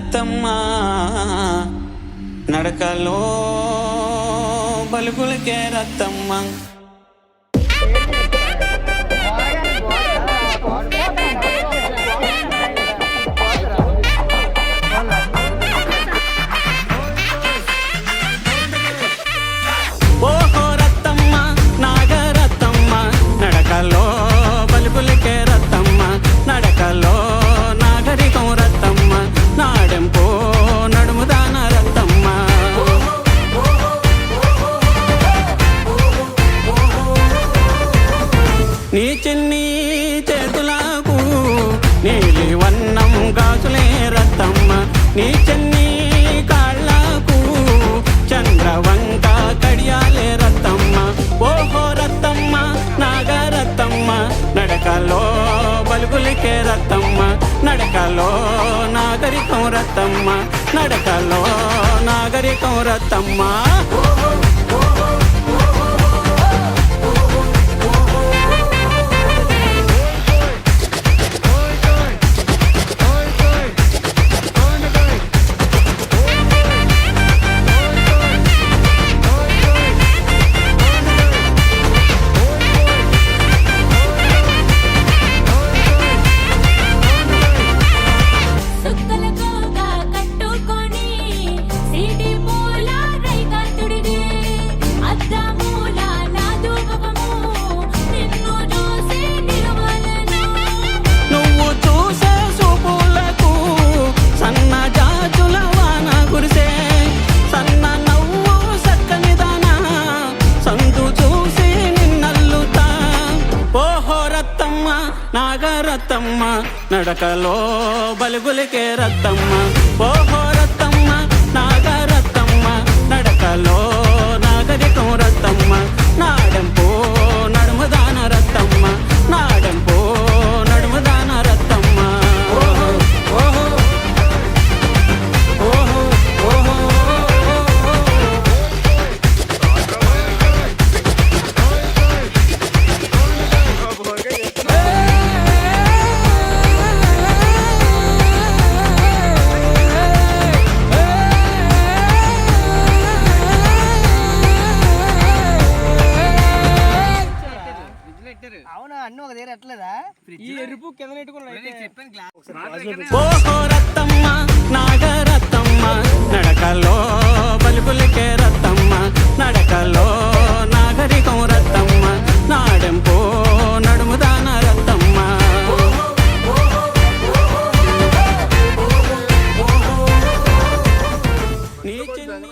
రత్తమ్మ నడకలో బలుగులకే రత్తమ్మ. నీ చిన్ని చేతులకు నీలి వన్నం గాజులే రత్తమ్మ నీ చిన్ని కాళ్ళకు చంద్రవంక కడియాలే రత్తమ్మ ఓహో రత్తమ్మ నాగరత్తమ్మ నడకలో బలుగులికే రత్తమ్మ నడకలో నాగరికం రత్తమ్మ నడకలో నాగరికం రత్తమ్మ నాగరత్తమ్మ నడకలో బలుగులకే రత్తమ్మ ఓహో అవునా? అన్నీ ఒక దగ్గర ఎట్లేదా ఈ ఎరుపు కింద నెట్టుకున్నాడు ఓహో రత్తమ్మ నాగరత్తమ్మ నడకలో బలుపులకే రత్తమ్మ నడకలో నాగరికం రత్తమ్మ నాడెంపో నడుముదాన రత్తమ్మ. నీ చిన్ని